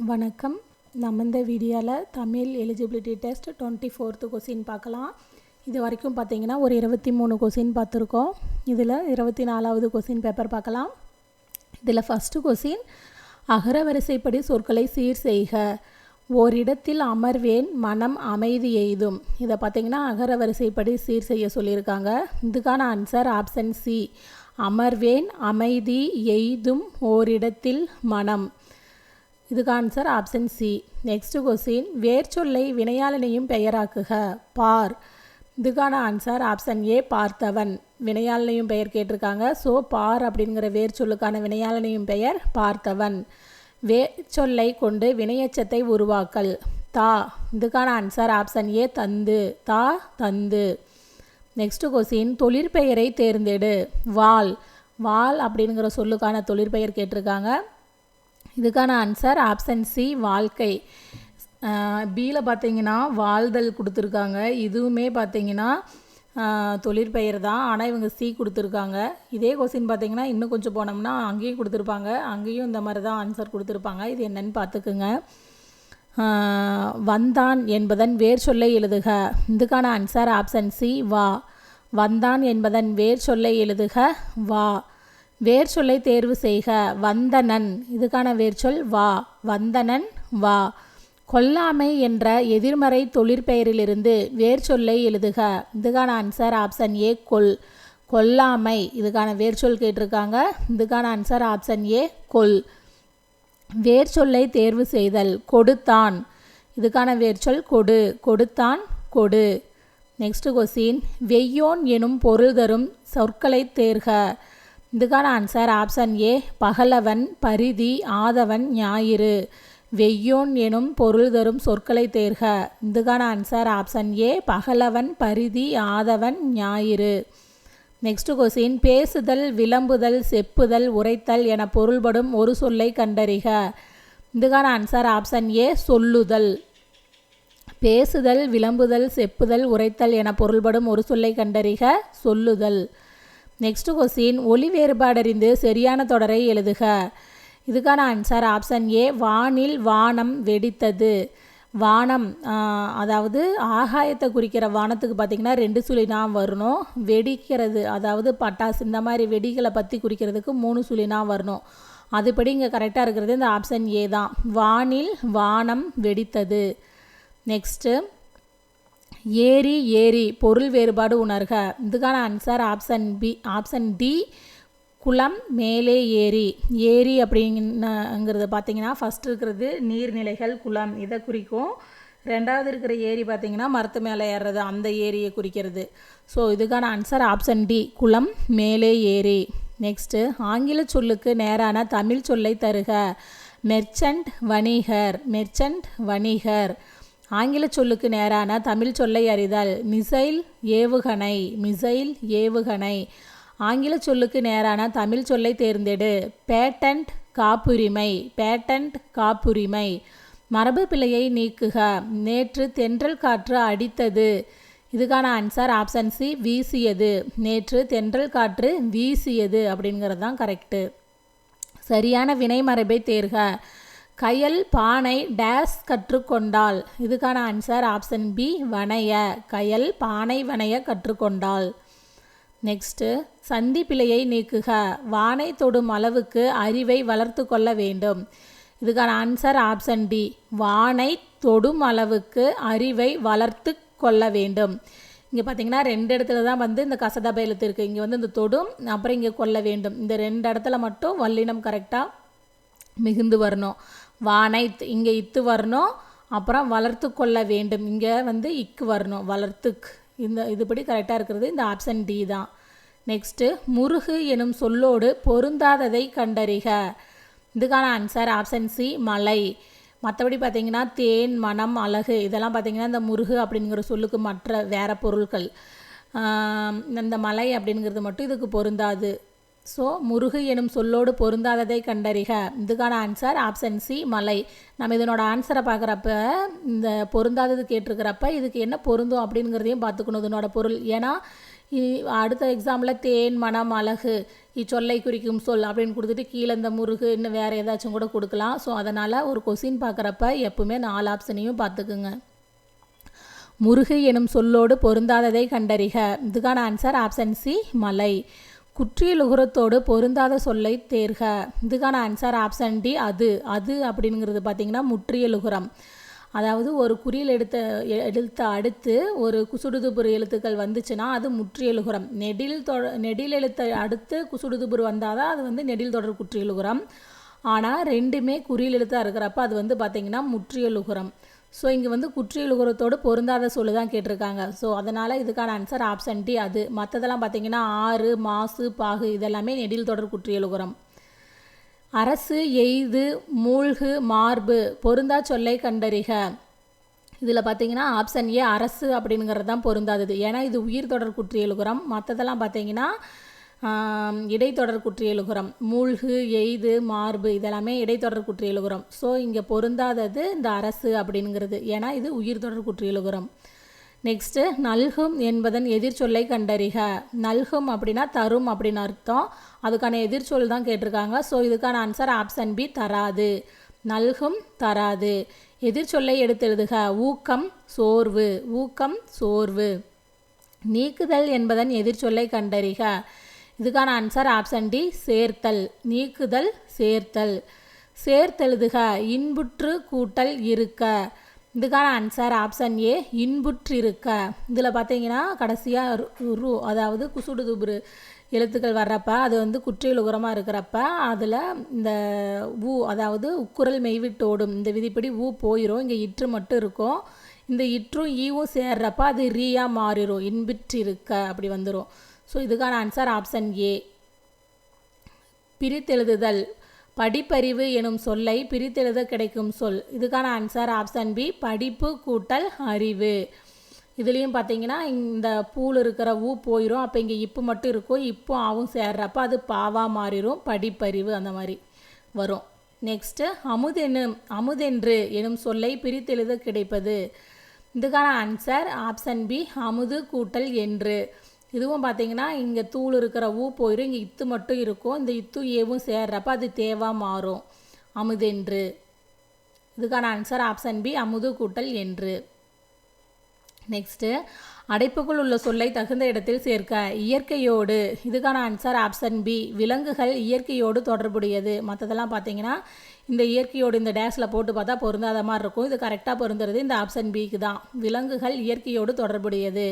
வணக்கம். நம்ம இந்த வீடியோவில் Tamil eligibility test twenty fourth question பார்க்கலாம். இது வரைக்கும் பார்த்தீங்கன்னா ஒரு இருபத்தி மூணு கொஸ்டின் பார்த்துருக்கோம். இதில் இருபத்தி நாலாவது கொஸ்டின் பேப்பர் பார்க்கலாம். இதில் ஃபஸ்ட்டு கொஸ்டின் அகர வரிசைப்படி சொற்களை சீர் செய்க. ஓரிடத்தில் அமர்வேன் மனம் அமைதி எய்தும். இதை பார்த்தீங்கன்னா அகர வரிசைப்படி சீர் செய்ய சொல்லியிருக்காங்க. இதுக்கான ஆன்சர் ஆப்ஷன் சி அமர்வேன் அமைதி எய்தும் ஓரிடத்தில் மனம். இதுக்கு answer option C next question வேர்ச்சொல்லை வினையாளனையும் பெயராக்குக. பார். இதுக்கான ஆன்சர் ஆப்ஷன் ஏ பார்த்தவன். வினையாளனையும் பெயர் கேட்டிருக்காங்க. ஸோ பார் அப்படிங்கிற வேர்ச்சொல்லுக்கான வினையாளனையும் பெயர் பார்த்தவன். வேர்ச்சொல்லை கொண்டு வினையச்சத்தை உருவாக்கல். தா. இதுக்கான ஆன்சர் ஆப்ஷன் ஏ தந்து. தா தந்து. Next question தொழிற்பெயரை தேர்ந்தெடு. வால். வால் அப்படிங்கிற சொல்லுக்கான தொழிற்பெயர் கேட்டிருக்காங்க. இதுக்கான ஆன்சர் ஆப்ஷன் சி வாழ்க்கை பியில் பார்த்தீங்கன்னா வாழ்தல் கொடுத்துருக்காங்க. இதுவுமே பார்த்தீங்கன்னா தொழிற்பெயர் தான். ஆனால் இவங்க சி கொடுத்துருக்காங்க. இதே கொஸ்டின் பார்த்தீங்கன்னா இன்னும் கொஞ்சம் போனோம்னா அங்கேயும் கொடுத்துருப்பாங்க. அங்கேயும் இந்த மாதிரி தான் ஆன்சர் கொடுத்துருப்பாங்க. இது என்னன்னு பார்த்துக்குங்க. வந்தான் என்பதன் வேர் சொல்லை எழுதுக. இதுக்கான ஆன்சர் ஆப்ஷன் சி வா. வந்தான் என்பதன் வேர் சொல்லை எழுதுக. வா. வேர் சொல்லை தேர்வு செய்க வந்தனன். இதுக்கான வேர்ச்சொல் வா. வந்தனன் வா. கொல்லாமை என்ற எதிர்மறை தொழிற்பெயரிலிருந்து வேர் சொல்லை எழுதுக. இதுக்கான ஆன்சர் ஆப்ஷன் ஏ கொல். கொல்லாமை. இதுக்கான வேர்ச்சொல் கேட்டிருக்காங்க. இதுக்கான ஆன்சர் ஆப்ஷன் ஏ கொல். வேர் சொல்லை தேர்வு செய்தல் கொடுத்தான். இதுக்கான வேர்ச்சொல் கொடு. கொடுத்தான் கொடு. நெக்ஸ்ட் கொஸ்டின் வெய்யோன் எனும் பொருள் தரும் சொற்களை தேர்க. இதுக்கான ஆன்சர் ஆப்ஷன் ஏ பகலவன் பரிதி ஆதவன் ஞாயிறு. வெய்யோன் எனும் பொருள் தரும் சொற்களை தேர்க. இதுக்கான ஆன்சர் ஆப்ஷன் ஏ பகலவன் பரிதி ஆதவன் ஞாயிறு. நெக்ஸ்ட் கொஸ்டின் பேசுதல் விளம்புதல் செப்புதல் உரைத்தல் என பொருள்படும் ஒரு சொல்லை கண்டறிக. இதுக்கான ஆன்சர் ஆப்ஷன் ஏ சொல்லுதல். பேசுதல் விளம்புதல் செப்புதல் உரைத்தல் என பொருள்படும் ஒரு சொல்லை கண்டறிக. சொல்லுதல். நெக்ஸ்ட் கொஸ்டின் ஒளி வேறுபாடறிந்து சரியான தொடரை எழுதுக. இதுக்கான ஆன்சர் ஆப்ஷன் ஏ வானில் வானம் வெடித்தது. வானம் அதாவது ஆகாயத்தை குறிக்கிற வானத்துக்கு பார்த்திங்கன்னா ரெண்டு சுழி நாம் வரணும். வெடிக்கிறது அதாவது பட்டாசு இந்த மாதிரி வெடிகளை பற்றி குறிக்கிறதுக்கு மூணு சுழி நாம் வரணும். அதுபடி இங்கே கரெக்டாக இருக்கிறது இந்த ஆப்ஷன் ஏ தான். வானில் வானம் வெடித்தது. நெக்ஸ்ட்டு ஏரி ஏரி பொருள் வேறுபாடு உணர்க. இதுக்கான answer option B option D குளம் மேலே ஏரி ஏரி அப்படிங்கிறது பார்த்தீங்கன்னா ஃபஸ்ட் இருக்கிறது நீர்நிலைகள் குளம். இதை குறிக்கும். ரெண்டாவது இருக்கிற ஏரி பார்த்தீங்கன்னா மரத்து மேலே ஏறுறது அந்த ஏரியை குறிக்கிறது. ஸோ இதுக்கான ஆன்சர் ஆப்ஷன் டி குளம் மேலே ஏரி நெக்ஸ்ட்டு ஆங்கில சொல்லுக்கு நேரான தமிழ் சொல்லை தருக. மெர்ச்சன்ட் வணிகர். மெர்ச்சன்ட் வணிகர். ஆங்கில சொல்லுக்கு நேரான தமிழ் சொல்லை அறிதல் மிசைல் ஏவுகணை மிசைல் ஏவுகணை. ஆங்கில சொல்லுக்கு நேரான தமிழ் சொல்லை தேர்ந்தெடு. பேட்டன்ட் காப்புரிமை பேட்டன்ட் காப்புரிமை. மரபு பிழையை நீக்குக. நேற்று தென்றல் காற்று அடித்தது. இதுக்கான ஆன்சர் ஆப்ஷன் சி வீசியது. நேற்று தென்றல் காற்று வீசியது அப்படிங்கிறது தான் கரெக்டு சரியான வினை மரபை தேர்க. கயல் பானை டேஸ் கற்றுக்கொண்டாள். இதுக்கான ஆன்சர் ஆப்ஷன் பி வனைய. கயல் பானை வனைய கற்றுக்கொண்டாள். நெக்ஸ்ட்டு சந்தி பிழையை நீக்குக. வானை தொடும் அளவுக்கு அறிவை வளர்த்து கொள்ள வேண்டும். இதுக்கான ஆன்சர் ஆப்ஷன் டி வானை தொடும் அளவுக்கு அறிவை வளர்த்து கொள்ள வேண்டும். இங்கே பார்த்தீங்கன்னா ரெண்டு இடத்துல தான் வந்து இந்த கசதபை எழுத்து இருக்குது இங்கே வந்து இந்த தொடும் அப்புறம் இங்கே கொள்ள வேண்டும். இந்த ரெண்டு இடத்துல மட்டும் வல்லினம் கரெக்டாக மிகுந்து வரணும். வானை இங்கே இத்து வரணும் அப்புறம் வளர்த்து கொள்ள வேண்டும். இங்கே வந்து இக்கு வரணும் வளர்த்துக். இந்த இதுபடி கரெக்டாக இருக்கிறது. இந்த ஆப்ஷன் டி தான். நெக்ஸ்ட்டு முருகு எனும் சொல்லோடு பொருந்தாததை கண்டறிக. இதுக்கான ஆன்சர் ஆப்ஷன் சி மலை. மற்றபடி பார்த்திங்கன்னா தேன் மனம் அழகு. இதெல்லாம் பார்த்திங்கன்னா இந்த முருகு அப்படிங்கிற சொல்லுக்கு மற்ற வேறு பொருட்கள் இந்த மலை அப்படிங்கிறது மட்டும் இதுக்கு பொருந்தாது. ஸோ முருகு எனும் சொல்லோடு பொருந்தாததை கண்டறிக. இதுக்கான ஆன்சர் ஆப்ஷன் சி மலை. நம்ம இதனோட ஆன்சரை பார்க்குறப்ப இந்த பொருந்தாதது கேட்டிருக்கிறப்ப இதுக்கு என்ன பொருந்தும் அப்படிங்கிறதையும் பார்த்துக்கணும் இதனோட பொருள். ஏன்னா அடுத்த எக்ஸாமில் தேன் மனம் அழகு இச்சொல்லை குறிக்கும் சொல் அப்படின்னு கொடுத்துட்டு கீழே இந்த முருகு இன்னும் வேறு ஏதாச்சும் கூட கொடுக்கலாம். ஸோ அதனால் ஒரு கொஸ்டின் பார்க்குறப்ப எப்பவுமே நாலு ஆப்ஷனையும் பார்த்துக்குங்க. முருகு எனும் சொல்லோடு பொருந்தாததை கண்டறிக. இதுக்கான ஆன்சர் ஆப்ஷன் சி மலை. குற்றியலுகுரத்தோடு பொருந்தாத சொல்லை தேர்க. இதுக்கான ஆன்சர் ஆப்ஷன் டி அது. அது அப்படிங்கிறது பார்த்தீங்கன்னா முற்றியலுகுரம். அதாவது ஒரு குறியில் எடுத்த எழுத்த அடுத்து ஒரு குசுடுதுபுரு எழுத்துக்கள் வந்துச்சுன்னா அது முற்றியலுகுரம். நெடில் தொ நெடில் எழுத்தை அடுத்து குசுடுதுபுரு வந்தால் தான் அது வந்து நெடில் தொடர் குற்றியலுகுரம். ஆனால் ரெண்டுமே குறியில் எழுத்தாக இருக்கிறப்ப அது வந்து பார்த்திங்கன்னா முற்றியலுகுரம். ஸோ இங்கே வந்து குற்றியலுகுரத்தோடு பொருந்தாத சொல்லு தான் கேட்டிருக்காங்க. ஸோ அதனால் இதுக்கான ஆன்சர் ஆப்ஷன் டி அது. மற்றதெல்லாம் பார்த்தீங்கன்னா ஆறு மாசு பாகு இதெல்லாமே நெடில் தொடர் குற்றியலுகுரம் அரசு எய்து மூழ்கு மார்பு பொருந்தா சொல்லை கண்டறிக. இதில் பார்த்தீங்கன்னா ஆப்ஷன் ஏ அரசு அப்படிங்கிறது தான் பொருந்தாதது. ஏன்னா இது உயிர் தொடர் குற்றியலுகுரம் மற்றதெல்லாம் பார்த்தீங்கன்னா இடைத்தொடர் குற்றியலுகுரம் மூழ்கு எய்து மார்பு இதெல்லாமே இடைத்தொடர் குற்றியலுகுரம் ஸோ இங்கே பொருந்தாதது இந்த அரசு அப்படிங்கிறது ஏன்னா இது உயிர் தொடர் குற்றியலுகுரம் நெக்ஸ்ட்டு நல்கும் என்பதன் எதிர்ச்சொல்லை கண்டறிக. நல்கும் அப்படின்னா தரும் அப்படின்னு அர்த்தம். அதுக்கான எதிர்ச்சொல் தான் கேட்டிருக்காங்க. ஸோ இதுக்கான ஆன்சர் ஆப்ஷன் பி தராது. நல்கும் தராது. எதிர்ச்சொல்லை எடுத்து எழுதுக ஊக்கம் சோர்வு. ஊக்கம் சோர்வு. நீக்குதல் என்பதன் எதிர்ச்சொல்லை கண்டறிக. இதுக்கான ஆன்சர் ஆப்ஷன் டி சேர்த்தல். நீக்குதல் சேர்த்தல். சேர்த்தெழுதுக இன்புற்று கூட்டல் இருக்க. இதுக்கான ஆன்சர் ஆப்ஷன் ஏ இன்புற்றிருக்க. இதில் பார்த்தீங்கன்னா கடைசியாக ரு அதாவது குசுடு துபுரு எழுத்துக்கள் வர்றப்ப அது வந்து குற்றியல் உரமாக இருக்கிறப்ப அதில் இந்த ஊ அதாவது உக்குரல் மெய்விட்டோடும் இந்த விதிப்படி ஊ போயிடும் இங்கே இற்று மட்டும் இருக்கும். இந்த இற்றும் ஈவும் சேர்றப்ப அது ரீயாக மாறிடும் இன்பிற்றிருக்க அப்படி வந்துடும் ஸோ இதுக்கான ஆன்சர் ஆப்ஷன் ஏ பிரித்தெழுதுதல். படிப்பறிவு எனும் சொல்லை பிரித்தெழுத கிடைக்கும் சொல். இதுக்கான ஆன்சர் ஆப்ஷன் பி படிப்பு கூட்டல் அறிவு. இதுலேயும் பார்த்தீங்கன்னா இந்த பூல் இருக்கிற ஊ போயிடும் அப்போ இங்கே இப்பு மட்டும் இருக்கும். இப்போ ஆவும் சேர்றப்ப அது பாவாக மாறிடும் படிப்பறிவு அந்த மாதிரி வரும். நெக்ஸ்ட்டு அமுதெனு அமுதென்று எனும் சொல்லை பிரித்தெழுத கிடைப்பது. இதுக்கான ஆன்சர் ஆப்ஷன் பி அமுது கூட்டல் என்று. இதுவும் பார்த்தீங்கன்னா இங்கே தூள் இருக்கிற ஊ போயிடும் இங்கே இத்து மட்டும் இருக்கும். இந்த இத்து ஏவும் சேர்றப்ப அது தேவா மாறும். அமுதென்று இதுக்கான ஆன்சர் ஆப்ஷன் பி அமுது கூட்டல் என்று. நெக்ஸ்ட்டு அடைப்புக்குள் உள்ள சொல்லை தகுந்த இடத்தில் சேர்க்க இயற்கையோடு. இதுக்கான ஆன்சர் ஆப்ஷன் பி விலங்குகள் இயற்கையோடு தொடர்புடையது. மற்றதெல்லாம் பார்த்தீங்கன்னா இந்த இயற்கையோடு இந்த டேஷில் போட்டு பார்த்தா பொருந்தாத மாதிரி இருக்கும். இது கரெக்டாக பொருந்துறது இந்த ஆப்ஷன் பிக்கு தான். விலங்குகள் இயற்கையோடு தொடர்புடையது.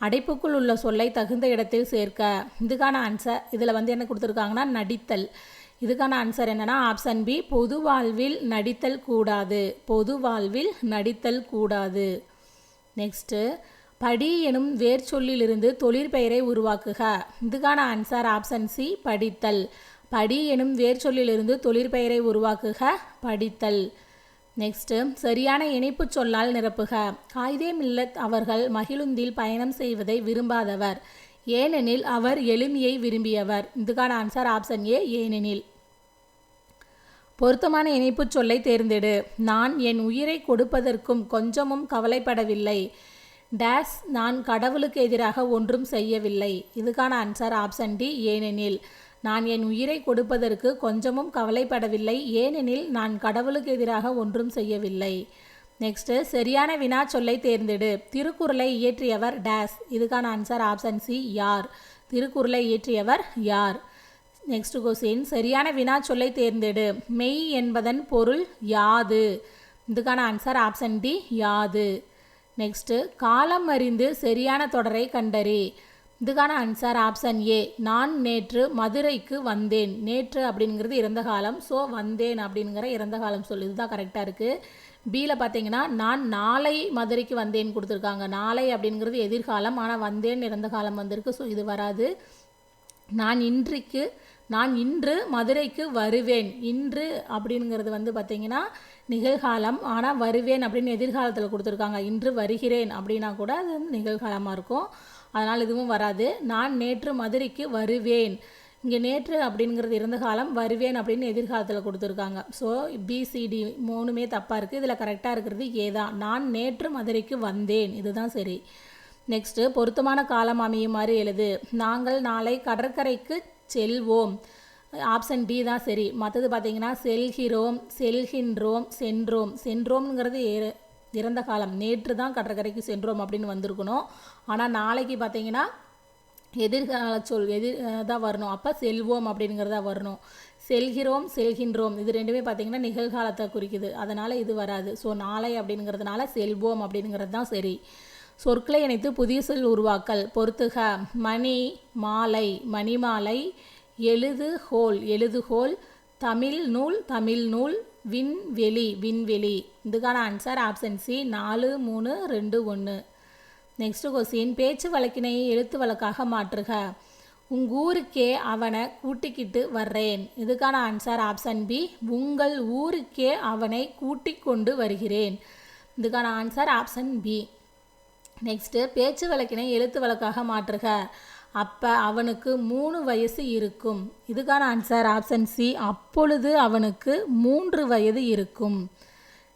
அடைப்புக்குள் உள்ள சொல்லை தகுந்த இடத்தில் சேர்க்க. இதுக்கான ஆன்சர் இதில் வந்து என்ன கொடுத்துருக்காங்கன்னா நடித்தல். இதுக்கான ஆன்சர் என்னன்னா ஆப்ஷன் பி பொது வாழ்வில் நடித்தல் கூடாது. பொது வாழ்வில் நடித்தல் கூடாது. நெக்ஸ்ட்டு படி எனும் வேர் சொல்லிலிருந்து தொழிற்பெயரை உருவாக்குக. இதுக்கான ஆன்சர் ஆப்ஷன் சி படித்தல். படி எனும் வேர் சொல்லிலிருந்து தொழிற்பெயரை உருவாக்குக படித்தல். நெக்ஸ்ட்டு சரியான இணைப்பு சொல்லால் நிரப்புக. காயிதே மில்லத் அவர்கள் மகிழுந்தில் பயணம் செய்வதை விரும்பாதவர். ஏனெனில் அவர் எளிமையை விரும்பியவர். இதுக்கான ஆன்சர் ஆப்ஷன் ஏ ஏனெனில். பொருத்தமான இணைப்பு சொல்லை தேர்ந்தெடு. நான் என் உயிரை கொடுப்பதற்கும் கொஞ்சமும் கவலைப்படவில்லை. டேஸ் நான் கடவுளுக்கு எதிராக ஒன்றும் செய்யவில்லை. இதுக்கான ஆன்சர் ஆப்ஷன் டி ஏனெனில். நான் என் உயிரை கொடுப்பதற்கு கொஞ்சமும் கவலைப்படவில்லை. ஏனெனில் நான் கடவுளுக்கு எதிராக ஒன்றும் செய்யவில்லை. நெக்ஸ்ட்டு சரியான வினா சொல்லை தேர்ந்தெடு. திருக்குறளை இயற்றியவர் டேஸ். இதுக்கான ஆன்சர் ஆப்ஷன் சி யார்? திருக்குறளை இயற்றியவர் யார்? நெக்ஸ்ட் கொஸ்டின் சரியான வினா சொல்லை தேர்ந்தெடு. மெய் என்பதன் பொருள் யாது? இதுக்கான ஆன்சர் ஆப்ஷன் டி யாது. நெக்ஸ்ட்டு காலம் அறிந்து சரியான தொடரை கண்டறி. இதுக்கான ஆன்சர் ஆப்ஷன் ஏ நான் நேற்று மதுரைக்கு வந்தேன். நேற்று அப்படிங்கிறது இறந்த காலம். ஸோ வந்தேன் அப்படிங்கிற இறந்த காலம் சொல். இதுதான் கரெக்டாக இருக்குது பியில் பார்த்தீங்கன்னா நான் நாளை மதுரைக்கு வந்தேன் கொடுத்துருக்காங்க. நாளை அப்படிங்கிறது எதிர்காலம். ஆனால் வந்தேன் இறந்த காலம் வந்திருக்கு. ஸோ இது வராது. நான் இன்றைக்கு நான் இன்று மதுரைக்கு வருவேன். இன்று அப்படிங்கிறது வந்து பார்த்திங்கன்னா நிகழ்காலம். ஆனால் வருவேன் அப்படின்னு எதிர்காலத்தில் கொடுத்துருக்காங்க. இன்று வருகிறேன் அப்படின்னா கூட அது வந்து நிகழ்காலமாக இருக்கும். அதனால் இதுவும் வராது. நான் நேற்று மதுரைக்கு வருவேன். இங்கே நேற்று அப்படிங்கிறது இருந்த காலம் வருவேன் அப்படின்னு எதிர்காலத்தில் கொடுத்துருக்காங்க. ஸோ பிசிடி மூணுமே தப்பாக இருக்குது இதில் கரெக்டாக இருக்கிறது ஏ தான். நான் நேற்று மதுரைக்கு வந்தேன். இதுதான் சரி. நெக்ஸ்ட்டு பொருத்தமான காலம் அமையுமாறு எழுது. நாங்கள் நாளை கடற்கரைக்கு செல்வோம். ஆப்ஷன் டி தான் சரி. மற்றது பார்த்தீங்கன்னா செல்கிறோம் செல்கின்றோம் சென்றோம். சென்றோம்ங்கிறது ஏ- இறந்த காலம். நேற்று தான் கடற்கரைக்கு சென்றோம் அப்படின்னு வந்திருக்கணும். ஆனால் நாளைக்கு பார்த்தீங்கன்னா எதிர்கால சொல் எதிர் தான் வரணும். அப்போ செல்வோம் அப்படிங்கிறதா வரணும். செல்கிறோம் செல்கின்றோம். இது ரெண்டுமே பார்த்தீங்கன்னா நிகழ்காலத்தை குறிக்குது. அதனால் இது வராது. ஸோ நாளை அப்படிங்கிறதுனால செல்வோம் அப்படிங்கிறது தான் சரி. சொற்களை இணைத்து புதிய சொல் உருவாக்கல். பொறுத்துக. மணி மாலை. மணிமாலை எழுது ஹோல் எழுதுகோல் தமிழ் நூல் தமிழ் நூல் விண்வெளி விண்வெளி இதுக்கான ஆன்சர் ஆப்ஷன் சி நாலு மூணு ரெண்டு ஒன்று நெக்ஸ்ட் கொஸ்டின் பேச்சு வழக்கினை எழுத்து வழக்காக மாற்றுக. உங்கள் ஊருக்கே அவனை கூட்டிக்கிட்டு வர்றேன். இதுக்கான ஆன்சர் ஆப்ஷன் பி உங்கள் ஊருக்கே அவனை கூட்டி கொண்டு வருகிறேன். இதுக்கான ஆன்சர் ஆப்ஷன் பி நெக்ஸ்ட்டு பேச்சு வழக்கினை எழுத்து வழக்காக மாற்றுக. அப்போ அவனுக்கு மூணு வயசு இருக்கும். இதுக்கான ஆன்சர் ஆப்ஷன் சி அப்பொழுது அவனுக்கு மூன்று வயது இருக்கும்.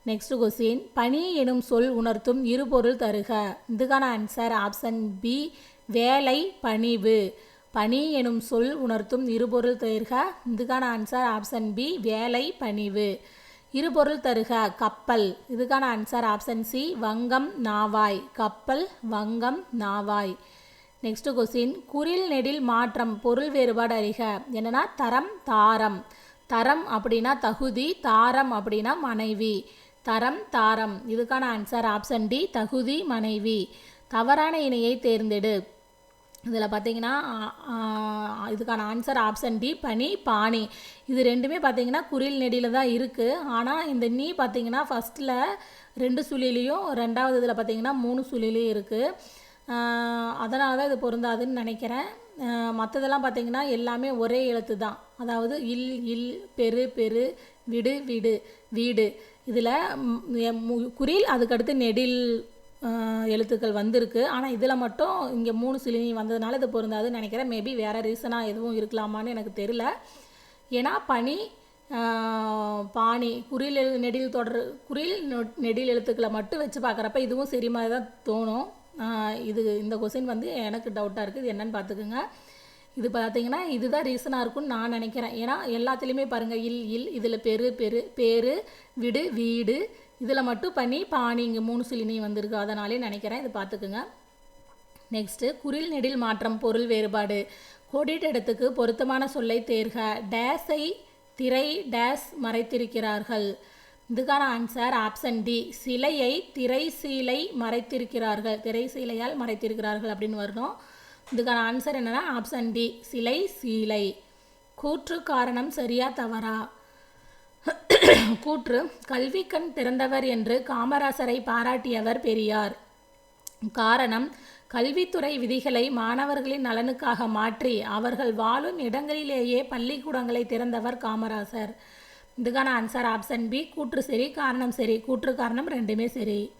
நெக்ஸ்ட் கொஸ்டின் பனி எனும் சொல் உணர்த்தும் இருபொருள் தருக. இதுக்கான ஆன்சர் ஆப்ஷன் பி வேலை பணிவு. பனி எனும் சொல் உணர்த்தும் இருபொருள் தருக. இதுக்கான ஆன்சர் ஆப்ஷன் பி வேலை பணிவு. இருபொருள் தருக. கப்பல். இதுக்கான ஆன்சர் ஆப்ஷன் சி வங்கம் நாவாய். கப்பல் வங்கம் நாவாய். நெக்ஸ்ட் கொஸ்டின் குரில் நெடில் மாற்றம் பொருள் வேறுபாடு அறிக. என்னென்னா தரம் தாரம். தரம் அப்படின்னா தகுதி தாரம் அப்படின்னா மனைவி. தரம் தாரம். இதுக்கான ஆன்சர் ஆப்ஷன் டி தகுதி மனைவி. தவறான இணையை தேர்ந்தெடு. இதில் பார்த்தீங்கன்னா இதுக்கான ஆன்சர் ஆப்ஷன் டி பனி பாணி. இது ரெண்டுமே பார்த்தீங்கன்னா குரில் நெடியில் தான் இருக்குது ஆனால் இந்த நீ பார்த்தீங்கன்னா ஃபஸ்ட்டில் ரெண்டு சுழிலையும் ரெண்டாவது இதில் பார்த்தீங்கன்னா மூணு சுழிலையும் இருக்குது அதனால தான் இது பொருந்தாதுன்னு நினைக்கிறேன். மற்றதெல்லாம் பார்த்திங்கன்னா எல்லாமே ஒரே எழுத்து தான். அதாவது இல் இல் பெரு பெரு விடு விடு வீடு. இதில் குறில் அதுக்கடுத்து நெடில் எழுத்துக்கள் வந்திருக்கு. ஆனால் இதில் மட்டும் இங்கே மூணு சிலினி வந்ததுனால இது பொருந்தாதுன்னு நினைக்கிறேன். மேபி வேறு ரீசனாக எதுவும் இருக்கலாமான்னு எனக்கு தெரியல. ஏன்னா பனி பாணி குறில் எழு நெடில் தொடர் குறில் நெடில் எழுத்துக்களை மட்டும் வச்சு பார்க்குறப்ப இதுவும் சரி மாதிரி தான் தோணும். இது இந்த கொஸ்டின் வந்து எனக்கு டவுட்டாக இருக்குது. இது என்னன்னு பார்த்துக்குங்க. இது பார்த்தீங்கன்னா இதுதான் ரீசனாக இருக்கும்னு நான் நினைக்கிறேன். ஏன்னா எல்லாத்துலேயுமே பாருங்கள் இல் இல் இதில் பெரு பெரு பேரு விடு வீடு இதில் மட்டும் பண்ணி பாணி இங்கே மூணு சிலினி வந்திருக்கு. அதனாலே நினைக்கிறேன் இது பார்த்துக்குங்க. நெக்ஸ்ட்டு குரில் நெடில் மாற்றம் பொருள் வேறுபாடு. கோடிட்ட இடத்துக்கு பொருத்தமான சொல்லை தேர்க. டேஸை திரை டேஸ் மறைத்திருக்கிறார்கள். இதுக்கான ஆன்சர் ஆப்ஷன் டி. சிலையை திரை சீலை மறைத்திருக்கிறார்கள். திரை சீலையால் மறைத்திருக்கிறார்கள் அப்படின்னு வரணும் இதுக்கான ஆன்சர் என்னென்னா ஆப்ஷன் டி. சிலை சீலை. கூற்று காரணம் சரியா தவறா? கூற்று கல்விக்கண் திறந்தவர் என்று காமராசரை பாராட்டியவர் பெரியார். காரணம் கல்வித்துறை விதிகளை மாணவர்களின் நலனுக்காக மாற்றி அவர்கள் வாழும் இடங்களிலேயே பள்ளிக்கூடங்களை திறந்தவர் காமராசர். இதுக்கான ஆன்சர் ஆப்ஷன் பி கூற்று சரி காரணம் சரி கூற்று காரணம் ரெண்டுமே சரி.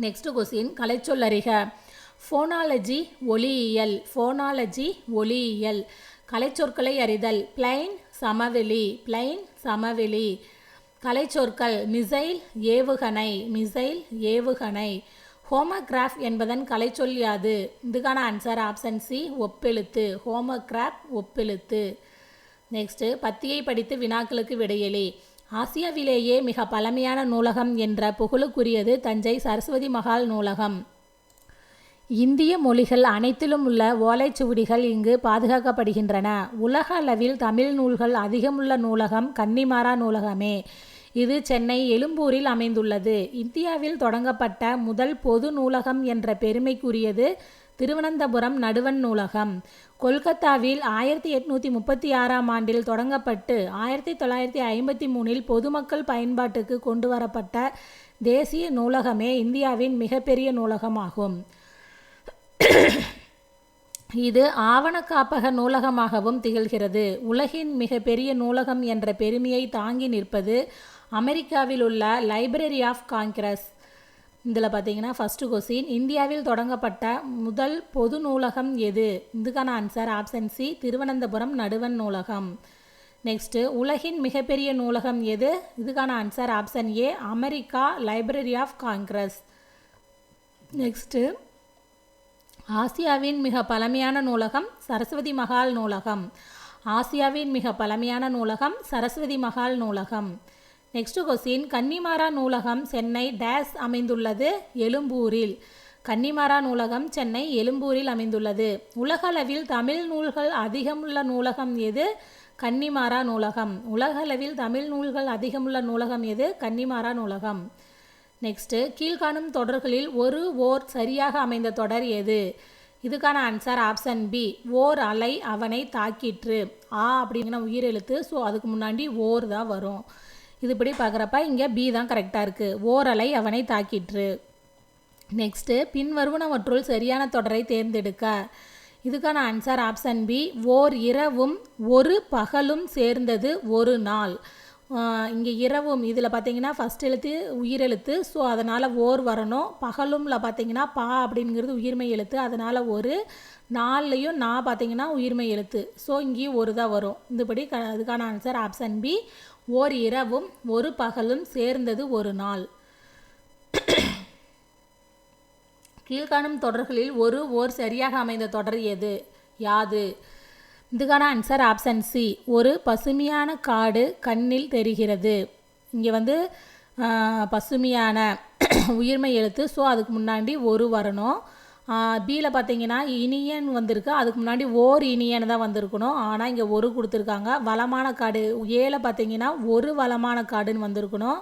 நெக்ஸ்ட் கொஸ்டின் கலைச்சொல் அறிக. ஃபோனாலஜி ஒளியியல். ஃபோனாலஜி ஒளியியல். கலைச்சொற்களை அறிதல். பிளைன் சமவெளி. பிளைன் சமவெளி. கலைச்சொற்கள் மிசைல் ஏவுகணை. மிசைல் ஏவுகணை. ஹோமோகிராஃப் என்பதன் கலைச்சொல் யாது? இதுக்கான ஆன்சர் ஆப்ஷன் சி ஒப்பெழுத்து. ஹோமோகிராஃப் ஒப்பெழுத்து. நெக்ஸ்ட்டு பத்தியை படித்து வினாக்களுக்கு விடையளி ஆசியாவிலேயே மிக பழமையான நூலகம் என்ற புகழுக்குரியது தஞ்சை சரஸ்வதி மகால் நூலகம். இந்திய மொழிகள் அனைத்திலும் உள்ள ஓலைச்சுவடிகள் இங்கு பாதுகாக்கப்படுகின்றன. உலக அளவில் தமிழ் நூல்கள் அதிகமுள்ள நூலகம் கன்னிமாரா நூலகமே. இது சென்னை எழும்பூரில் அமைந்துள்ளது. இந்தியாவில் தொடங்கப்பட்ட முதல் பொது நூலகம் என்ற பெருமைக்குரியது திருவனந்தபுரம் நடுவண் நூலகம். கொல்கத்தாவில் ஆயிரத்தி எட்நூற்றி முப்பத்தி ஆறாம் ஆண்டில் தொடங்கப்பட்டு ஆயிரத்தி தொள்ளாயிரத்தி ஐம்பத்தி மூணில் பொதுமக்கள் பயன்பாட்டுக்கு கொண்டு வரப்பட்ட தேசிய நூலகமே இந்தியாவின் மிகப்பெரிய நூலகமாகும். இது ஆவண காப்பக நூலகமாகவும் திகழ்கிறது. உலகின் மிகப்பெரிய நூலகம் என்ற பெருமையை தாங்கி நிற்பது அமெரிக்காவில் உள்ள லைப்ரரி ஆஃப் காங்கிரஸ் இதில் பார்த்தீங்கன்னா ஃபஸ்ட்டு கொஸ்டின் இந்தியாவில் தொடங்கப்பட்ட முதல் பொது நூலகம் எது? இதுக்கான ஆன்சர் ஆப்ஷன் சி திருவனந்தபுரம் நடுவண் நூலகம். நெக்ஸ்ட்டு உலகின் மிகப்பெரிய நூலகம் எது? இதுக்கான answer option A America library of Congress next ஆசியாவின் மிக பழமையான நூலகம் சரஸ்வதி மகால் நூலகம். ஆசியாவின் மிக பழமையான நூலகம் சரஸ்வதி மகால் நூலகம். நெக்ஸ்ட் கொஸ்டின் கன்னிமாரா நூலகம் சென்னை டேஸ் அமைந்துள்ளது எழும்பூரில். கன்னிமாரா நூலகம் சென்னை எழும்பூரில் அமைந்துள்ளது. உலகளவில் தமிழ் நூல்கள் அதிகமுள்ள நூலகம் எது? கன்னிமாரா நூலகம். உலகளவில் தமிழ் நூல்கள் அதிகமுள்ள நூலகம் எது? கன்னிமாரா நூலகம். நெக்ஸ்ட்டு கீழ்காணும் தொடர்களில் ஒரு ஓர் சரியாக அமைந்த தொடர் எது? இதுக்கான ஆன்சர் ஆப்ஷன் பி ஓர் அலை அவனை தாக்கிற்று. ஆ அப்படிங்கிற உயிரெழுத்து ஸோ அதுக்கு முன்னாடி ஓர் தான் வரும். இதுபடி பார்க்குறப்ப இங்கே பி தான் கரெக்டாக இருக்குது ஓரலை அவனை தாக்கிற்று. நெக்ஸ்ட்டு பின்வருவனவற்றுள் சரியான தொடரை தேர்ந்தெடுக்க. இதுக்கான ஆன்சர் ஆப்ஷன் பி ஓர் இரவும் ஒரு பகலும் சேர்ந்தது ஒரு நாள். இங்கே இரவும் இதில் பார்த்தீங்கன்னா ஃபஸ்ட் எழுத்து உயிரெழுத்து ஸோ அதனால் ஓர் வரணும். பகலும்ல பார்த்தீங்கன்னா பா அப்படிங்கிறது உயிர்மை எழுத்து அதனால் ஒரு. நாள்லையும் நான் பார்த்தீங்கன்னா உயிர்மை எழுத்து ஸோ இங்கேயும் ஒரு தான் வரும். இந்தபடி க அதுக்கான ஆன்சர் ஆப்ஷன் பி ஓர் இரவும் ஒரு பகலும் சேர்ந்தது ஒரு நாள். கீழ்காணும் தொடர்களில் ஒரு ஓர் சரியாக அமைந்த தொடர் எது? யாது? இதுக்கான ஆன்சர் ஆப்ஷன் சி ஒரு பசுமையான காடு கண்ணில் தெரிகிறது. இங்கே வந்து பசுமையான உயிர்மை எழுத்து. ஸோ அதுக்கு முன்னாடி ஒரு வரணும். பியில் பார்த்தீங்கன்னா இனியன் வந்திருக்கு. அதுக்கு முன்னாடி ஓர் இனியன் தான் வந்திருக்கணும். ஆனால் இங்கே ஒரு கொடுத்துருக்காங்க. வளமான காடு. ஏல பார்த்தீங்கன்னா ஒரு வளமான காடுன்னு வந்திருக்கணும்.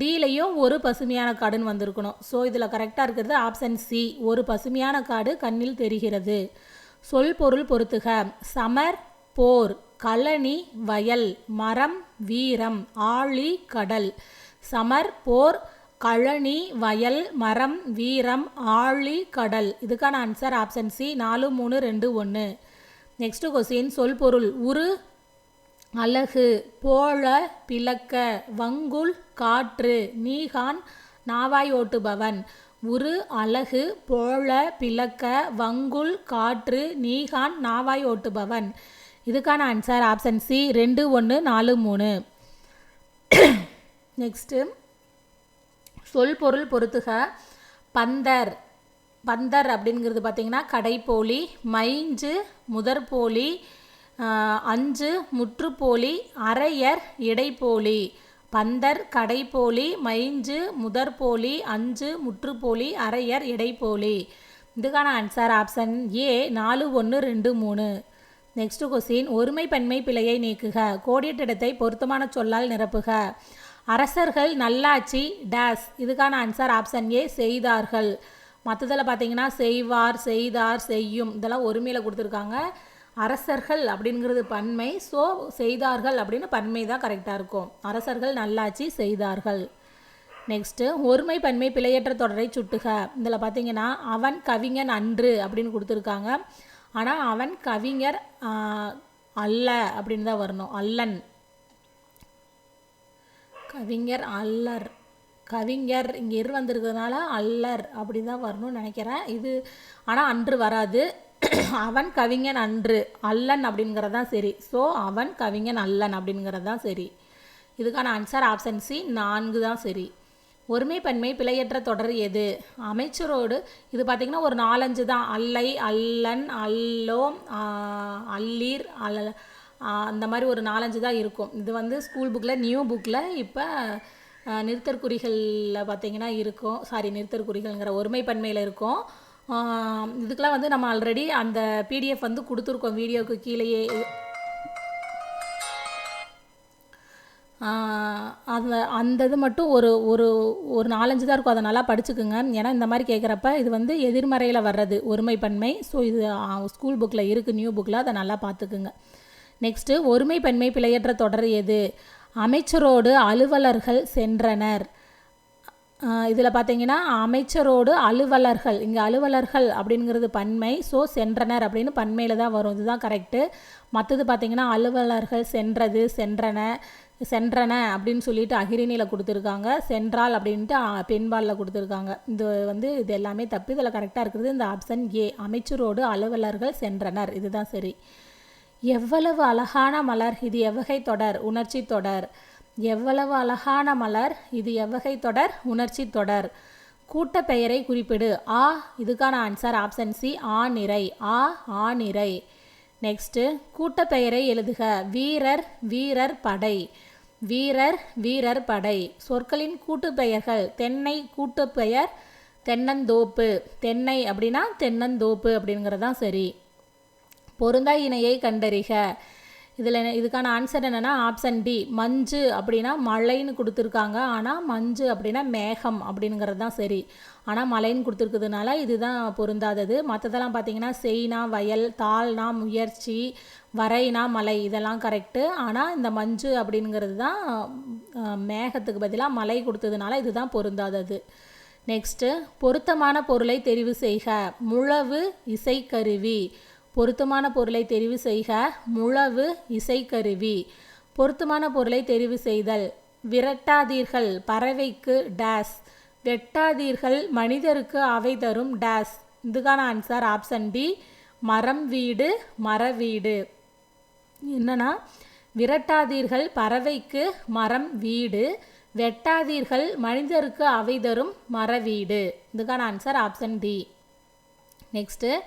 டிலையும் ஒரு பசுமையான காடுன்னு வந்திருக்கணும். ஸோ இதில் கரெக்டாக இருக்கிறது ஆப்ஷன் சி ஒரு பசுமையான காடு கண்ணில் தெரிகிறது. சொல் பொருள் பொறுத்துக சமர் போர் கழனி வயல் மரம் வீரம் ஆழி கடல். சமர் போர் கழனி வயல் மரம் வீரம் ஆழி கடல். இதுக்கான ஆன்சர் ஆப்ஷன் சி நாலு மூணு ரெண்டு ஒன்று நெக்ஸ்ட் கொஸ்டின் சொல் பொருள். உரு அழகு போல பிளக்க வங்குல் காற்று நீகான் நாவாய் ஓட்டுபவன். உரு அழகு போல பிளக்க வங்குல் காற்று நீகான் நாவாய் ஓட்டுபவன். இதுக்கான ஆன்சர் ஆப்ஷன் சி ரெண்டு ஒன்று நாலு மூணு. நெக்ஸ்ட்டு சொல் பொருள் பொறுத்துக பந்தர் பந்தர் அப்படிங்கிறது பார்த்திங்கன்னா கடைப்போலி மைஞ்சு முதற்போலி அஞ்சு முற்றுப்போலி அரையர் இடைப்போலி. பந்தர் கடைப்போலி மைஞ்சு முதற்போலி அஞ்சு முற்றுப்போலி அரையர் இடைப்போலி. இதுக்கான ஆன்சர் ஆப்ஷன் ஏ நாலு ஒன்று ரெண்டு மூணு. நெக்ஸ்ட் கொஸ்டின் ஒருமை பன்மை பிழையை நீக்குக. கோடிட்டிடத்தை பொருத்தமான சொல்லால் நிரப்புக. அரசர்கள் நல்லாட்சி டேஸ். இதுக்கான ஆன்சர் ஆப்ஷன் ஏ செய்தார்கள். மற்றதில் பார்த்தீங்கன்னா செய்வார் செய்தார் செய்யும். இதெல்லாம் ஒருமையில் கொடுத்துருக்காங்க. அரசர்கள் அப்படிங்கிறது பன்மை. ஸோ செய்தார்கள் அப்படின்னு பன்மை தான் கரெக்டாக இருக்கும். அரசர்கள் நல்லாட்சி செய்தார்கள். நெக்ஸ்ட்டு ஒருமை பன்மை பிழையற்ற தொடரை சுட்டுக. இதில் பார்த்தீங்கன்னா அவன் கவிஞன் அன்று அப்படின்னு கொடுத்துருக்காங்க. ஆனால் அவன் கவிஞர் அல்ல அப்படின்னு தான் வரணும். அல்லன். கவிஞர் அல்லர். கவிஞர் இங்கே இரு வந்திருக்கிறதுனால அல்லர் அப்படி தான் வரணும்னு நினைக்கிறேன். இது ஆனால் அன்று வராது. அவன் கவிஞன் அன்று அல்லன் அப்படிங்கிறது தான் சரி. ஸோ அவன் கவிஞன் அல்லன் அப்படிங்கிறது தான் சரி. இதுக்கான ஆன்சர் ஆப்ஷன் சி நான்கு தான் சரி. ஒருமை பன்மை பிழையற்ற தொடர் எது? அமைச்சரோடு இது பார்த்திங்கன்னா ஒரு நாலஞ்சு தான் அல்லை அல்லன் அல்லோம் அல்லீர் அல்ல அந்த மாதிரி ஒரு நாலஞ்சு தான் இருக்கும். இது வந்து ஸ்கூல் புக்கில் நியூ புக்கில் இப்போ நிறுத்தற்குறிகளில் பார்த்திங்கன்னா இருக்கும். சாரி நிறுத்தற்குறிகள்ங்கிற ஒருமைப்பன்மையில் இருக்கும். இதுக்கெலாம் வந்து நம்ம ஆல்ரெடி அந்த பிடிஎஃப் வந்து கொடுத்துருக்கோம் வீடியோவுக்கு கீழேயே. அந்த அந்த இது மட்டும் ஒரு ஒரு ஒரு நாலஞ்சு தான் இருக்கும். அதை நல்லா படிச்சுக்குங்க. ஏன்னா இந்த மாதிரி கேட்குறப்ப இது வந்து எதிர்மறையில் வர்றது ஒருமைப்பன்மை. ஸோ இது ஸ்கூல் புக்கில் இருக்குது நியூ புக்கில் அதை நல்லா பார்த்துக்குங்க நெக்ஸ்ட்டு ஒருமைப்பன்மை பிழையற்ற தொடர் எது? அமைச்சரோடு அலுவலர்கள் சென்றனர். இதில் பார்த்தீங்கன்னா அமைச்சரோடு அலுவலர்கள் இங்கே அலுவலர்கள் அப்படிங்கிறது பன்மை ஸோ சென்றனர் அப்படின்னு பன்மையில் தான் வரும். இதுதான் கரெக்டு மற்றது பார்த்தீங்கன்னா அலுவலர்கள் சென்றது சென்றன சென்றன அப்படின்னு சொல்லிட்டு அகிரிணியில் கொடுத்துருக்காங்க. சென்றால் அப்படின்ட்டு பெண்பாலில் கொடுத்துருக்காங்க. இது வந்து இது எல்லாமே தப்பு. இதில் கரெக்டாக இருக்கிறது இந்த ஆப்ஷன் ஏ அமைச்சரோடு அலுவலர்கள் சென்றனர். இதுதான் சரி. எவ்வளவு அழகான மலர் இது எவ்வகை தொடர் உணர்ச்சி தொடர். எவ்வளவு அழகான மலர் இது எவ்வகை தொடர் உணர்ச்சி தொடர். கூட்ட பெயரை குறிப்பிடு. ஆ இதுக்கான ஆன்சர் ஆப்ஷன் சி ஆ நிறை. ஆ ஆ நிறை. நெக்ஸ்ட்டு கூட்டப்பெயரை எழுதுக. வீரர் வீரர் படை. வீரர் வீரர் படை. சொற்களின் கூட்டுப்பெயர்கள் தென்னை கூட்டு பெயர் தென்னந்தோப்பு. தென்னை அப்படின்னா தென்னந்தோப்பு அப்படிங்கிறது தான் சரி. பொருந்தா இணையை கண்டறிக. இதில் இதுக்கான ஆன்சர் என்னென்னா ஆப்ஷன் டி மஞ்சு அப்படின்னா மழைன்னு கொடுத்துருக்காங்க. ஆனால் மஞ்சு அப்படின்னா மேகம் அப்படிங்கிறது தான் சரி. ஆனால் மழைன்னு கொடுத்துருக்கிறதுனால இதுதான் பொருந்தாதது. மற்றதெல்லாம் பார்த்தீங்கன்னா செய்னா வயல் தாள்னா முயற்சி வரைனா மலை இதெல்லாம் கரெக்டு ஆனால் இந்த மஞ்சு அப்படிங்கிறது தான் மேகத்துக்கு பதிலாக மலை கொடுத்ததுனால இதுதான் பொருந்தாதது. நெக்ஸ்ட்டு பொருத்தமான பொருளை தெரிவு செய்க. முழவு இசைக்கருவி. பொருத்தமான பொருளை தெரிவு செய்க. முழவு இசைக்கருவி. பொருத்தமான பொருளை தெரிவு செய்தல். விரட்டாதீர்கள் பறவைக்கு டேஸ். வெட்டாதீர்கள் மனிதருக்கு அவை தரும் டேஸ். இதுக்கான ஆன்சர் ஆப்ஷன் டி. மரம் வீடு மர வீடு. என்னன்னா விரட்டாதீர்கள் பறவைக்கு மரம் வீடு. வெட்டாதீர்கள் மனிதருக்கு அவை தரும் மர வீடு. இதுக்கான ஆன்சர் ஆப்ஷன் டி. நெக்ஸ்ட்டு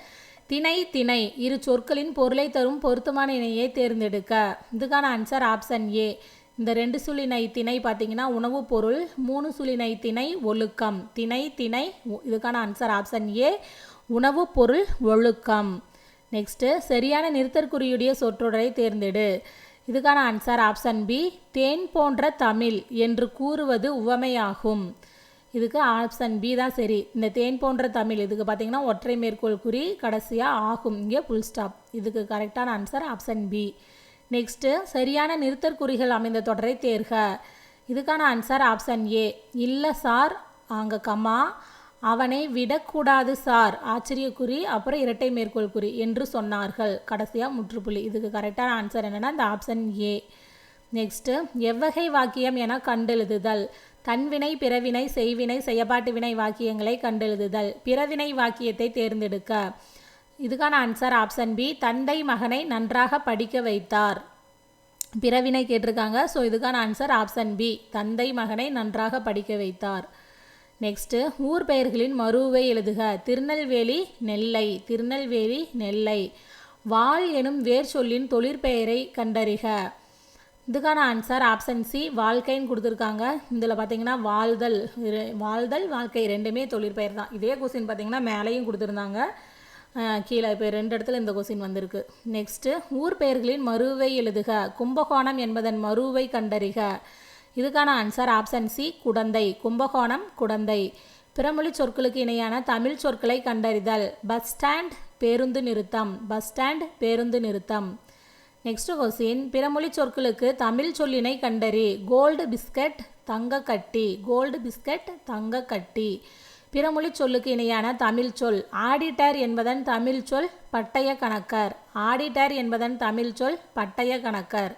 திணை திணை. இரு சொற்களின் பொருளை தரும் பொருத்தமான இணையை தேர்ந்தெடுக்க. இதுக்கான ஆன்சர் ஆப்ஷன் ஏ இந்த ரெண்டு சுழினை திணை பார்த்தீங்கன்னா உணவுப் பொருள் மூணு சுழினை திணை ஒழுக்கம். திணை திணை உ- இதுக்கான ஆன்சர் ஆப்ஷன் ஏ உணவுப் பொருள் ஒழுக்கம். நெக்ஸ்ட்டு சரியான நிறுத்தற்குறியுடைய சொற்றொடரை தேர்ந்தெடு. இதுக்கான ஆன்சர் ஆப்ஷன் பி தேன் போன்ற தமிழ் என்று கூறுவது உவமையாகும். இதுக்கு ஆப்ஷன் பி தான் சரி. இந்த தேன் போன்ற தமிழ் இதுக்கு பார்த்தீங்கன்னா ஒற்றை மேற்கோள் குறி கடைசியாக ஆகும். இங்கே புல் ஸ்டாப் இதுக்கு கரெக்டான ஆன்சர் ஆப்ஷன் பி நெக்ஸ்ட்டு சரியான நிறுத்தற்குறிகள் அமைந்த தொடரை தேர்க. இதுக்கான ஆன்சர் ஆப்ஷன் ஏ இல்லை சார் அங்கே கம்மா அவனை விடக்கூடாது சார். ஆச்சரியக்குறி அப்புறம் இரட்டை மேற்கோள் குறி என்று சொன்னார்கள். கடைசியாக முற்றுப்புள்ளி. இதுக்கு கரெக்டான ஆன்சர் என்னென்னா இந்த ஆப்ஷன் ஏ நெக்ஸ்ட்டு எவ்வகை வாக்கியம் என கண்டெழுதுதல். தன்வினை பிறவினை செய்வினை செயப்பாட்டு வினை வாக்கியங்களை கண்டெழுதுதல். பிறவினை வாக்கியத்தை தேர்ந்தெடுக்க. இதுக்கான ஆன்சர் ஆப்ஷன் பி தந்தை மகனை நன்றாக படிக்க வைத்தார். பிறவினை கேட்டிருக்காங்க. ஸோ இதுக்கான ஆன்சர் ஆப்ஷன் பி தந்தை மகனை நன்றாக படிக்க வைத்தார். நெக்ஸ்ட்டு ஊர் பெயர்களின் மறுவை எழுதுக. திருநெல்வேலி நெல்லை. திருநெல்வேலி நெல்லை. வாள் எனும் வேர் சொல்லின் தொழிற்பெயரை கண்டறிக. இதுக்கான ஆன்சர் ஆப்ஷன் சி வாழ்க்கைன்னு கொடுத்துருக்காங்க. இதில் பார்த்தீங்கன்னா வாழ்தல் வாழ்தல் வாழ்க்கை ரெண்டுமே தொழிற்பெயர் தான். இதே கொஸ்டின் பார்த்தீங்கன்னா மேலேயும் கொடுத்துருந்தாங்க. கீழே இப்போ ரெண்டு இடத்துல இந்த கொஸ்டின் வந்திருக்கு. நெக்ஸ்ட்டு ஊர் பெயர்களின் மறுவை எழுதுக. கும்பகோணம் என்பதன் மறுவை கண்டறிக. இதுக்கான answer option C Kudanthai. Kumbakonam Kudanthai. பிறமொழி சொற்களுக்கு இணையான தமிழ் சொற்களை கண்டறிதல். பஸ் ஸ்டாண்ட் பேருந்து நிறுத்தம். பஸ் ஸ்டாண்ட் பேருந்து நிறுத்தம். நெக்ஸ்ட் கொஸ்டின் பிறமொழி சொற்களுக்கு தமிழ் சொல்லினை கண்டறி. கோல்டு பிஸ்கட் தங்க கட்டி. கோல்டு பிஸ்கட் தங்க கட்டி. பிறமொழி சொல்லுக்கு இணையான தமிழ் சொல். ஆடிட்டர் என்பதன் தமிழ் சொல் பட்டய கணக்கர். ஆடிட்டர் என்பதன் தமிழ் சொல் பட்டய கணக்கர்.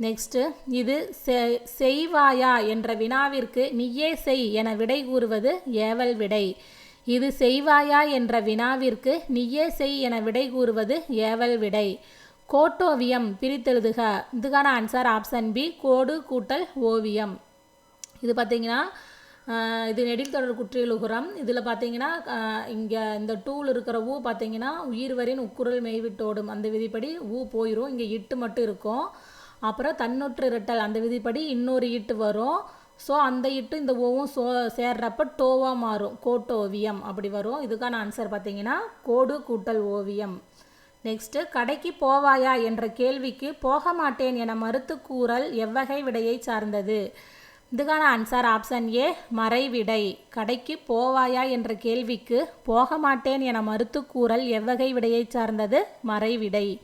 நெக்ஸ்ட்டு இது செ- செய்வாயா என்ற வினாவிற்கு நீயே செய் என விடை கூறுவது ஏவல் விடை. இது செய்வாயா என்ற வினாவிற்கு நீயே செய் என விடை கூறுவது ஏவல் விடை. கோட்டோவியம் பிரித்தெழுதுக. இதுக்கான ஆன்சர் ஆப்ஷன் பி கோடு கூட்டல் ஓவியம். இது பார்த்தீங்கன்னா இது நெடில் தொடர் குற்றியலுகுரம் இதில் பார்த்தீங்கன்னா இங்கே இந்த டூல் இருக்கிற ஊ பார்த்தீங்கன்னா உயிர்வரின் உக்குரல் மெய்விட்டோடும் அந்த விதிப்படி ஊ போயிடும் இங்கே இட்டு மட்டும் இருக்கும். அப்புறம் தன்னொற்று இரட்டல் அந்த விதிப்படி இன்னொரு இட்டு வரும். ஸோ அந்த இட்டு இந்த ஓவும் சோ சேர்றப்ப டோவாக மாறும். கோட்டோவியம் அப்படி வரும். இதுக்கான ஆன்சர் பார்த்தீங்கன்னா கோடு கூட்டல் ஓவியம். நெக்ஸ்ட்டு கடைக்கு போவாயா என்ற கேள்விக்கு போக மாட்டேன் என மறுத்து கூறல் எவ்வகை விடையை சார்ந்தது. இதுக்கான ஆன்சர் ஆப்ஷன் ஏ மறைவிடை. கடைக்கு போவாயா என்ற கேள்விக்கு போக மாட்டேன் என மறுத்து கூறல் எவ்வகை விடையை சார்ந்தது மறைவிடை.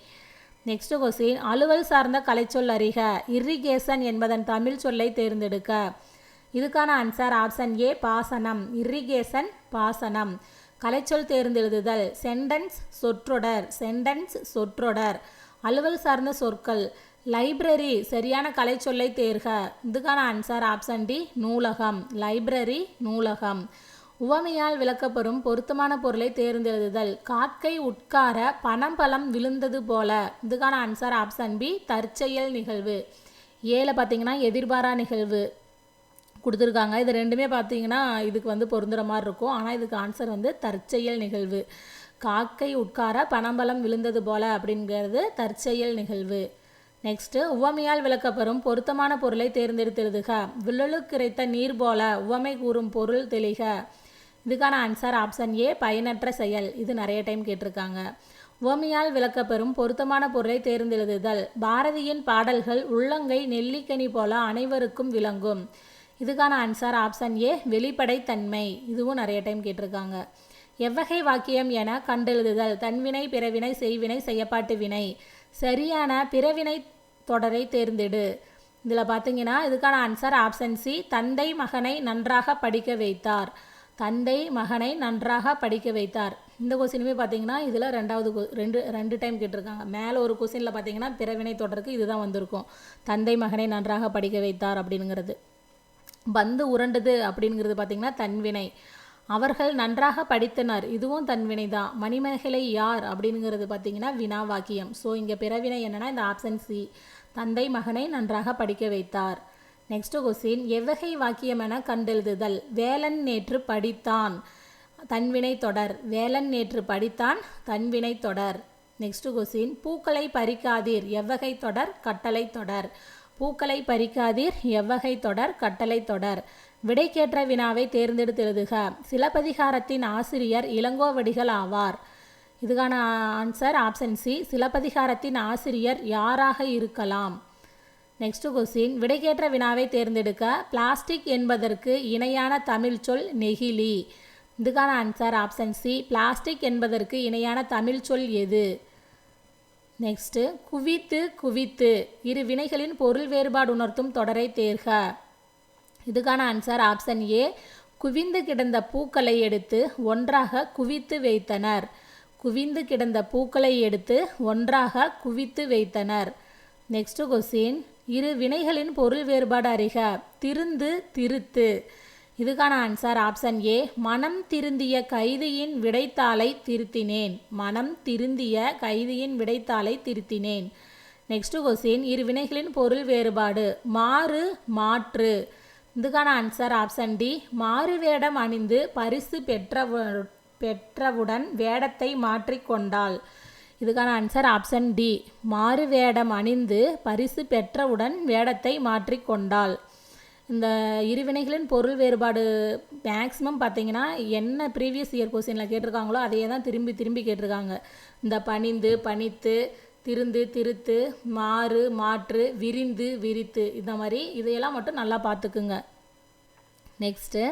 நெக்ஸ்ட் கொஸ்டின் அலுவல் சார்ந்த கலைச்சொல் அறிக. இர்ரிகேஷன் என்பதன் தமிழ் சொல்லை தேர்ந்தெடுக்க. இதுக்கான ஆன்சர் ஆப்ஷன் ஏ பாசனம். இர்ரிகேஷன் பாசனம். கலைச்சொல் தேர்ந்தெழுதுதல். சென்டென்ஸ் சொற்றொடர். சென்டென்ஸ் சொற்றொடர். அலுவல் சார்ந்த சொற்கள். லைப்ரரி. சரியான கலைச்சொல்லை தேர்க. இதுக்கான ஆன்சர் ஆப்ஷன் டி நூலகம். லைப்ரரி நூலகம். உவமையால் விளக்கப்படும் பொருத்தமான பொருளை தேர்ந்தெழுதுதல். காக்கை உட்கார பணம் பழம் விழுந்தது போல. இதுக்கான ஆன்சர் ஆப்ஷன் பி தற்செயல் நிகழ்வு. ஏல பார்த்தீங்கன்னா எதிர்பாரா நிகழ்வு. கொடுத்துருக்காங்க. இது ரெண்டுமே பார்த்தீங்கன்னா இதுக்கு வந்து பொருந்துகிற மாதிரி இருக்கும். ஆனால் இதுக்கு ஆன்சர் வந்து தற்செயல் நிகழ்வு. காக்கை உட்கார பனம்பழம் விழுந்தது போல அப்படிங்கிறது தற்செயல் நிகழ்வு. நெக்ஸ்ட்டு உவமையால் விளக்கப்பெறும் பொருத்தமான பொருளை தேர்ந்தெடுத்தெழுதுக. விழலு கிடைத்த நீர் போல உவமை கூறும் பொருள் தெளிக. இதுக்கான ஆன்சர் ஆப்ஷன் ஏ பயனற்ற செயல். இது நிறைய டைம் கேட்டிருக்காங்க. உவமையால் விளக்கப்பெறும் பொருத்தமான பொருளை தேர்ந்தெழுதுதல். பாரதியின் பாடல்கள் உள்ளங்கை நெல்லிக்கனி போல அனைவருக்கும் விளங்கும். இதுக்கான ஆன்சர் ஆப்ஷன் ஏ வெளிப்படைத்தன்மை. இதுவும் நிறைய டைம் கேட்டிருக்காங்க. எவ்வகை வாக்கியம் என கண்டெழுதுதல் தன்வினை பிறவினை செய்வினை செய்யப்பாட்டு வினை. சரியான பிறவினை தொடரை தேர்ந்தெடு. இதில் பார்த்தீங்கன்னா இதுக்கான ஆன்சர் ஆப்ஷன் சி தந்தை மகனை நன்றாக படிக்க வைத்தார். தந்தை மகனை நன்றாக படிக்க வைத்தார். இந்த கொஸ்டினுமே பார்த்தீங்கன்னா இதில் ரெண்டாவது ரெண்டு ரெண்டு டைம் கேட்டிருக்காங்க. மேலே ஒரு கொஸ்டினில் பார்த்தீங்கன்னா பிறவினை தொடருக்கு இதுதான் வந்திருக்கும். தந்தை மகனை நன்றாக படிக்க வைத்தார் அப்படிங்கிறது. பந்து உருண்டது அப்படிங்கிறது பார்த்திங்கன்னா தன்வினை அவர்கள் நன்றாக படித்தனர் இதுவும் தன்வினை தான். மணிமேகலை யார் அப்படிங்கிறது பார்த்திங்கன்னா வினா வாக்கியம் ஸோ இங்கே பிறவினை என்னென்னா இந்த ஆப்ஷன் சி தந்தை மகனை நன்றாக படிக்க வைத்தார். நெக்ஸ்ட் கொஸ்டின் எவ்வகை வாக்கியம் என கண்டெழுதுதல். வேலன் நேற்று படித்தான் தன்வினை தொடர். வேலன் நேற்று படித்தான் தன்வினை தொடர். நெக்ஸ்ட் கொஸ்டின் பூக்களை பறிக்காதீர். எவ்வகை தொடர்? கட்டளை தொடர். பூக்களை பறிக்காதீர் எவ்வகை தொடர் கட்டளை தொடர். விடைக்கேற்ற வினாவை தேர்ந்தெடுத்து எழுதுக. சிலப்பதிகாரத்தின் ஆசிரியர் இளங்கோவடிகள் ஆவார். இதுக்கான ஆன்சர் ஆப்ஷன் சி சிலப்பதிகாரத்தின் ஆசிரியர் யாராக இருக்கலாம்? நெக்ஸ்ட் கொஸ்டின் விடைக்கேற்ற வினாவை தேர்ந்தெடுக்க. பிளாஸ்டிக் என்பதற்கு இணையான தமிழ் சொல் நெகிழி. இதுக்கான ஆன்சர் ஆப்ஷன் சி பிளாஸ்டிக் என்பதற்கு இணையான தமிழ் சொல் எது? நெக்ஸ்ட்டு குவித்து குவித்து. இரு வினைகளின் பொருள் வேறுபாடு உணர்த்தும் தொடரை தேர்க. இதுக்கான ஆன்சர் ஆப்ஷன் ஏ குவிந்து கிடந்த பூக்களை எடுத்து ஒன்றாக குவித்து வைத்தனர். குவிந்து கிடந்த பூக்களை எடுத்து ஒன்றாக குவித்து வைத்தனர். நெக்ஸ்ட் கொஸ்டின் இரு வினைகளின் பொருள் வேறுபாடு அறிக. திருந்து திருத்து. இதுக்கான ஆன்சர் ஆப்ஷன் ஏ மனம் திருந்திய கைதியின் விடைத்தாளை திருத்தினேன். மனம் திருந்திய கைதியின் விடைத்தாளை திருத்தினேன். நெக்ஸ்ட் கொஸ்டின் இரு வினைகளின் பொருள் வேறுபாடு. மாறு மாற்று. இதுக்கான ஆன்சர் ஆப்ஷன் டி மாறு வேடம் அணிந்து பரிசு பெற்ற பெற்றவுடன் வேடத்தை மாற்றிக்கொண்டாள் இதுக்கான ஆன்சர் ஆப்ஷன் டி மாறு வேடம் அணிந்து பரிசு பெற்றவுடன் வேடத்தை மாற்றிக்கொண்டாள் இந்த இருவினைகளின் பொருள் வேறுபாடு மேக்ஸிமம் பார்த்தீங்கன்னா என்ன ப்ரீவியஸ் இயர் கொஸ்டினில் கேட்டிருக்காங்களோ அதையே தான் திரும்பி திரும்பி கேட்டிருக்காங்க. இந்த பணிந்து பணித்து திருந்து திருத்து மாறு மாற்று விரிந்து விரித்து இந்த மாதிரி இதையெல்லாம் மட்டும் நல்லா பார்த்துக்குங்க. நெக்ஸ்ட்டு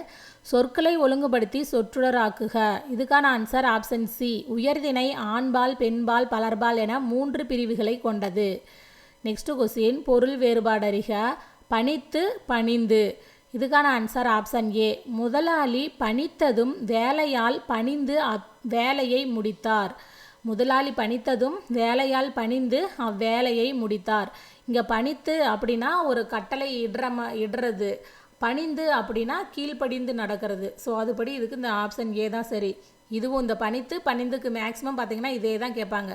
சொற்களை ஒழுங்குபடுத்தி சொற்றொடராக்குக. இதுக்கான ஆன்சர் ஆப்ஷன் சி உயர்தினை ஆண்பால் பெண்பால் பலர்பால் என மூன்று பிரிவுகளை கொண்டது. நெக்ஸ்ட் கொஸ்டின் பொருள் வேறுபாடறிக. பணித்து பணிந்து. இதுக்கான ஆன்சர் ஆப்ஷன் ஏ முதலாளி பணித்ததும் வேலையால் பணிந்து அப் வேலையை முடித்தார். முதலாளி பணித்ததும் வேலையால் பணிந்து அவ்வேலையை முடித்தார். இங்கே பணித்து அப்படின்னா ஒரு கட்டளை இடுற ம இடுறது. பணிந்து அப்படின்னா கீழ்ப்படிந்து நடக்கிறது. ஸோ அதுபடி இதுக்கு இந்த ஆப்ஷன் ஏ தான் சரி. இதுவும் இந்த பணித்து பணிந்துக்கு மேக்ஸிமம் பார்த்திங்கன்னா இதே தான் கேட்பாங்க.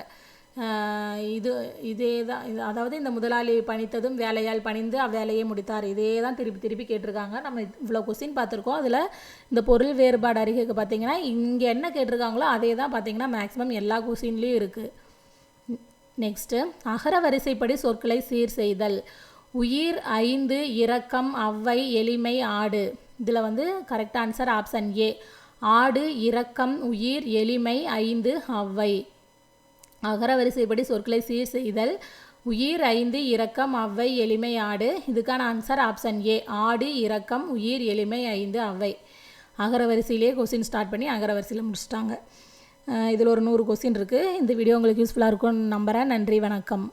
இது இதே தான் அதாவது இந்த முதலாளி பணித்ததும் வேலையால் பணிந்து அவ்வேலையை முடித்தார். இதே தான் திருப்பி திருப்பி கேட்டிருக்காங்க. நம்ம இவ்வளோ கொஸ்டின் பார்த்துருக்கோம். அதில் இந்த பொருள் வேறுபாடு அறிக்கைக்கு பார்த்தீங்கன்னா இங்கே என்ன கேட்டிருக்காங்களோ அதே தான் பார்த்தீங்கன்னா மேக்ஸிமம் எல்லா கொஸ்டின்லேயும் இருக்குது நெக்ஸ்ட்டு அகர வரிசைப்படி சொற்களை சீர் செய்தல். உயிர் ஐந்து இரக்கம் அவ்வை எளிமை ஆடு. இதில் வந்து கரெக்ட் ஆன்சர் ஆப்ஷன் ஏ ஆடு இரக்கம் உயிர் எளிமை ஐந்து அவ்வை. அகர வரிசைப்படி சொற்களை சீர் செய்தல். உயிர் ஐந்து இரக்கம் அவ்வை எளிமை ஆடு. இதுக்கான ஆன்சர் ஆப்ஷன் ஏ ஆடு இரக்கம் உயிர் எளிமை ஐந்து அவ்வை. அகரவரிசையிலே கொஸ்டின் ஸ்டார்ட் பண்ணி அகரவரிசையில் முடிச்சிட்டாங்க. இதில் ஒரு நூறு கொஸ்டின் இருக்குது இந்த வீடியோ உங்களுக்கு யூஸ்ஃபுல்லாக இருக்கும்னு நம்புகிறேன் நன்றி வணக்கம்.